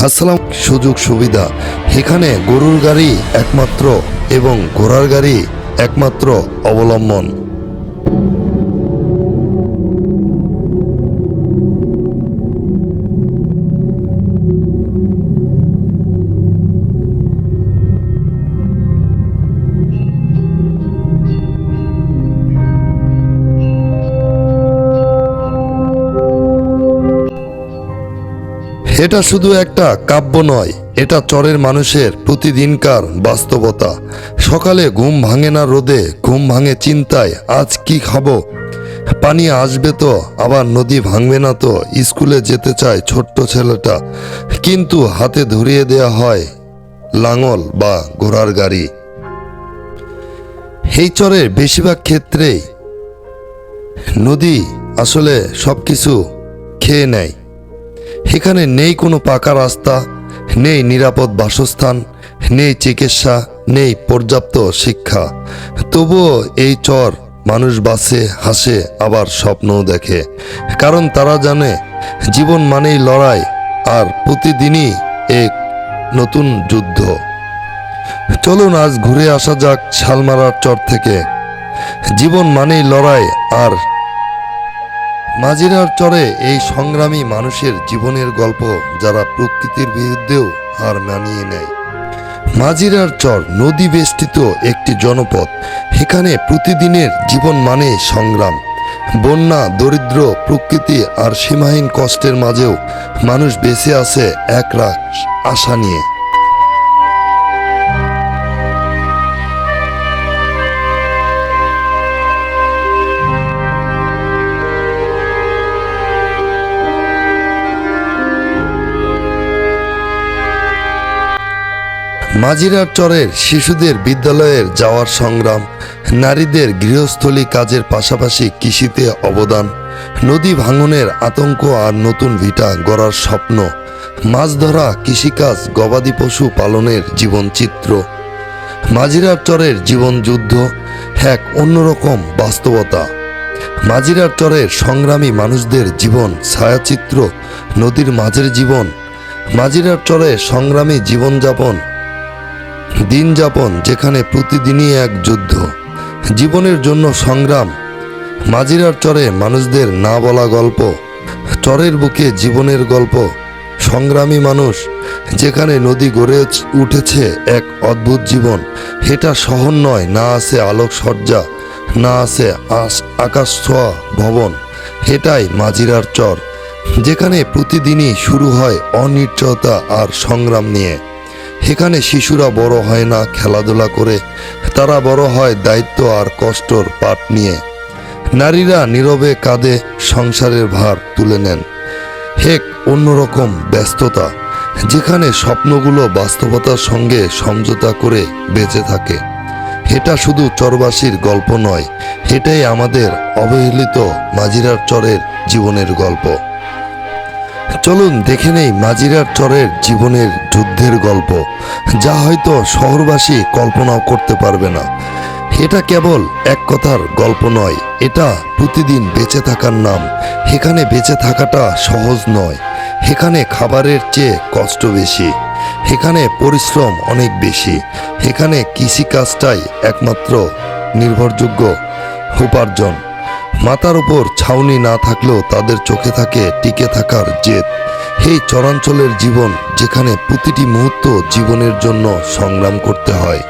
হাসলাম সুযোগ সুবিধা। এখানে গরুর গাড়ি একমাত্র এবং ঘোড়ার গাড়ি একমাত্র অবলম্বন। এটা শুধু একটা কাব্য নয়, এটা চরের মানুষের প্রতিদিনকার বাস্তবতা। সকালে ঘুম ভাঙে না রোদে, ঘুম ভাঙে চিন্তায়, আজ কি খাব? পানি আসবে তো, আবার নদী ভাঙবে না তো, স্কুলে যেতে চায় ছোট্ট ছেলেটা। কিন্তু হাতে ধরিয়ে দেয়া হয় লাঙল বা ঘোড়ার গাড়ি। এই চরের বেশিরভাগ ক্ষেত্রেই নদী আসলে সব কিছু খেয়ে নেয়। এখানে নেই কোনো পাকা রাস্তা, নেই নিরাপদ বাসস্থান, নেই চিকিৎসা, নেই পর্যাপ্ত শিক্ষা। তবুও এই চর মানুষ বাসে, হাসে, আবার স্বপ্নও দেখে। কারণ তারা জানে, জীবন মানেই লড়াই, আর প্রতিদিনই এক নতুন যুদ্ধ। চলুন আজ ঘুরে আসা যাক শালমারার চর থেকে। জীবন মানেই লড়াই, আর মাঝিরার চরে এই সংগ্রামী মানুষের জীবনের গল্প যারা প্রকৃতির বিরুদ্ধেও হার মানিয়ে নেয়। মাঝিরার চর নদী বেষ্টিত একটি জনপদ। এখানে প্রতিদিনের জীবন মানে সংগ্রাম। বন্যা, দরিদ্র, প্রকৃতি আর সীমাহীন কষ্টের মাঝেও মানুষ বেঁচে আছে এক রাত আশা নিয়ে। মাঝিরার চরের শিশুদের বিদ্যালয়ের যাওয়ার সংগ্রাম, নারীদের গৃহস্থলী কাজের পাশাপাশি কৃষিতে অবদান, নদী ভাঙনের আতঙ্ক আর নতুন ভিটা গড়ার স্বপ্ন, মাছ ধরা কৃষিকাজ গবাদি পশু পালনের জীবনচিত্র মাঝিরার চরের জীবন যুদ্ধ এক অন্যরকম বাস্তবতা। মাঝিরার চরের সংগ্রামী মানুষদের জীবন ছায়াচিত্র, নদীর মাঝের জীবন। মাঝিরার চরে সংগ্রামী জীবনযাপন দিন যাপন যেখানে প্রতিদিনই এক যুদ্ধ। জীবনের জন্য সংগ্রাম। মাজিরার চরে মানুষদের না বলা গল্প। চরের বুকে জীবনের গল্প। সংগ্রামী মানুষ, যেখানে নদী গড়ে উঠেছে এক অদ্ভুত জীবন। এটা শহর নয়, না আছে আলোক সজ্জা না আছে আকাশ ছোঁয়া ভবন। এটাই মাজিরার চর, যেখানে প্রতিদিনই শুরু হয় অনিশ্চয়তা আর সংগ্রাম নিয়ে। এখানে শিশুরা বড় হয় না, খেলাধুলা করে। তারা বড় হয় দায়িত্ব আর কষ্টর পাট নিয়ে। নারীরা নীরবে কাঁধে সংসারের ভার তুলে নেন। হেক অন্যরকম ব্যস্ততা, যেখানে স্বপ্নগুলো বাস্তবতার সঙ্গে সমঝোতা করে বেঁচে থাকে। এটা শুধু চরবাসীর গল্প নয়, এটাই আমাদের অবহেলিত মাঝিরার চরের জীবনের গল্প। চলুন দেখে নেই মাঝিরার চরের জীবনের যুদ্ধের গল্প, যা হয়তো শহরবাসী কল্পনাও করতে পারবে না। এটা কেবল এক কথার গল্প নয়, এটা প্রতিদিন বেঁচে থাকার নাম। এখানে বেঁচে থাকাটা সহজ নয়, এখানে খাবারের চেয়ে কষ্ট বেশি, এখানে পরিশ্রম অনেক বেশি, এখানে কৃষিকাজটাই একমাত্র নির্ভরযোগ্য উপার্জন। মাথার উপর ছাউনি না থাকলেও তাদের চোখে থাকে, টিকে থাকার জেদ। এই চরাঞ্চলের জীবন যেখানে প্রতিটি মুহূর্ত জীবনের জন্য সংগ্রাম করতে হয়।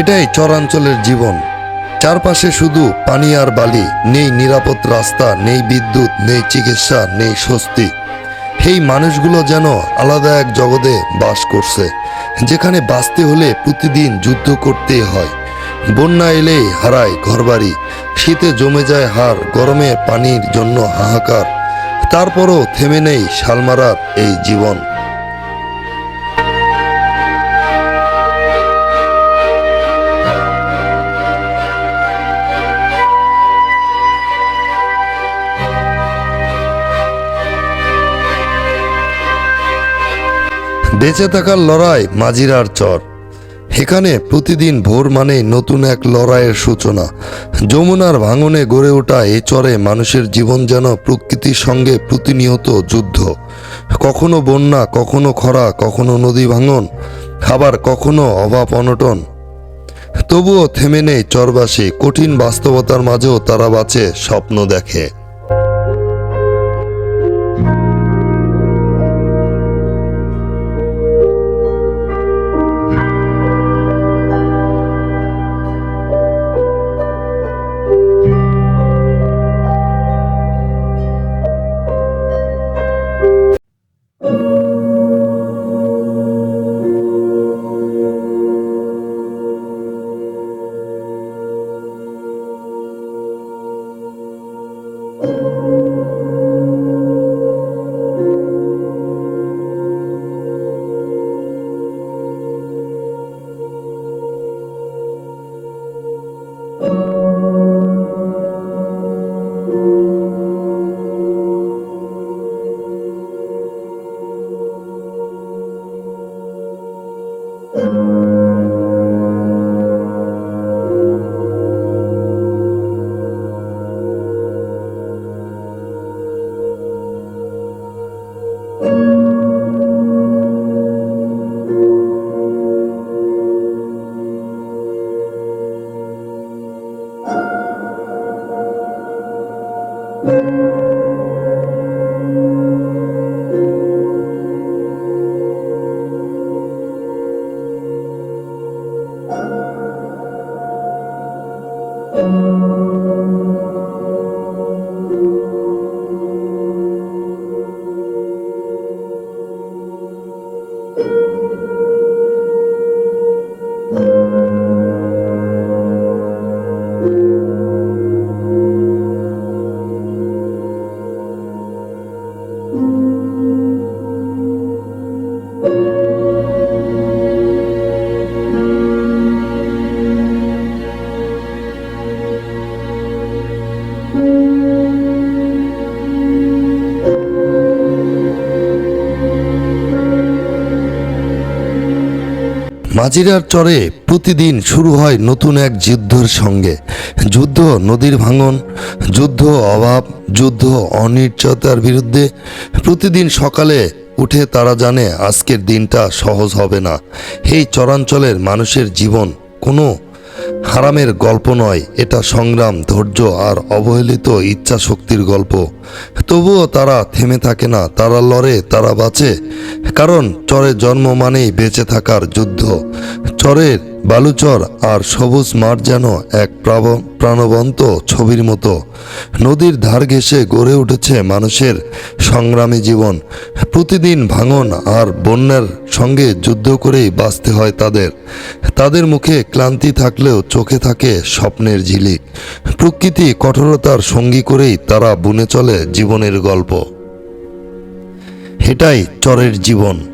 এটাই চরাঞ্চলের জীবন। চারপাশে শুধু পানি আর বালি, নেই নিরাপদ রাস্তা, নেই বিদ্যুৎ, নেই চিকিৎসা, নেই স্বস্তি। এই মানুষগুলো যেন আলাদা এক জগতে বাস করছে, যেখানে বাঁচতে হলে প্রতিদিন যুদ্ধ করতেই হয়। বন্যা এলেই হারায় ঘরবাড়ি, শীতে জমে যায় হার গরমে পানির জন্য হাহাকার। তারপরও থেমে নেই শালমারার এই জীবন। বেঁচে থাকার লড়াই মাঝিরার চর। এখানে প্রতিদিন ভোর মানে নতুন এক লড়াইয়ের সূচনা। যমুনার ভাঙনে গড়ে ওঠা এই চরে মানুষের জীবন যেন প্রকৃতির সঙ্গে প্রতিনিয়ত যুদ্ধ। কখনো বন্যা, কখনো খরা, কখনো নদী ভাঙন, আবার কখনো অভাব অনটন। তবুও থেমে নেই চরবাসী, কঠিন বাস্তবতার মাঝেও তারা বাঁচে, স্বপ্ন দেখে। মাঝিরার চরে প্রতিদিন শুরু হয় নতুন এক যুদ্ধের সঙ্গে। যুদ্ধ, নদীর ভাঙন, যুদ্ধ, অভাব, যুদ্ধ, অনিশ্চয়তার বিরুদ্ধে প্রতিদিন সকালে উঠে তারা জানে আজকের দিনটা সহজ হবে না। এই চরাঞ্চলের মানুষের জীবন কোনো হারামের গল্প নয়, এটা সংগ্রাম, ধৈর্য আর অবহেলিত ইচ্ছা শক্তির গল্প। তবুও তারা থেমে থাকে না, তারা লড়ে, তারা বাঁচে। কারণ চরে জন্ম মানেই বেঁচে থাকার যুদ্ধ। চরের বালুচর আর সবুজ মাঠ যেন এক প্রাণবন্ত ছবির মতো। নদীর ধার ঘেঁষে গড়ে উঠেছে মানুষের সংগ্রামী জীবন। প্রতিদিন ভাঙন আর বন্যার সঙ্গে যুদ্ধ করেই বাঁচতে হয় তাদের। তাদের মুখে ক্লান্তি থাকলেও চোখে থাকে স্বপ্নের ঝিলিক। প্রকৃতি কঠোরতার সঙ্গী করেই তারা বুনে চলে জীবনের গল্প। এটাই চরের জীবন।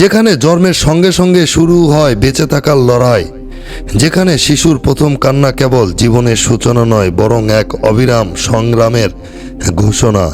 যেখানে জন্মের সঙ্গে সঙ্গে শুরু হয় বেঁচে থাকার লড়াই, যেখানে শিশুর প্রথম কান্না কেবল জীবনের সূচনা নয়, বরং এক অবিরাম সংগ্রামের ঘোষণা।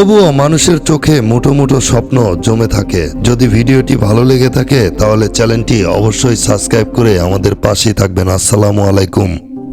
তবুও মানুষের চোখে মোটো মুঠো স্বপ্ন জমে থাকে। যদি ভিডিওটি ভালো লেগে থাকে, তাহলে চ্যানেলটি অবশ্যই সাবস্ক্রাইব করে আমাদের পাশেই থাকবেন। আসসালামু আলাইকুম।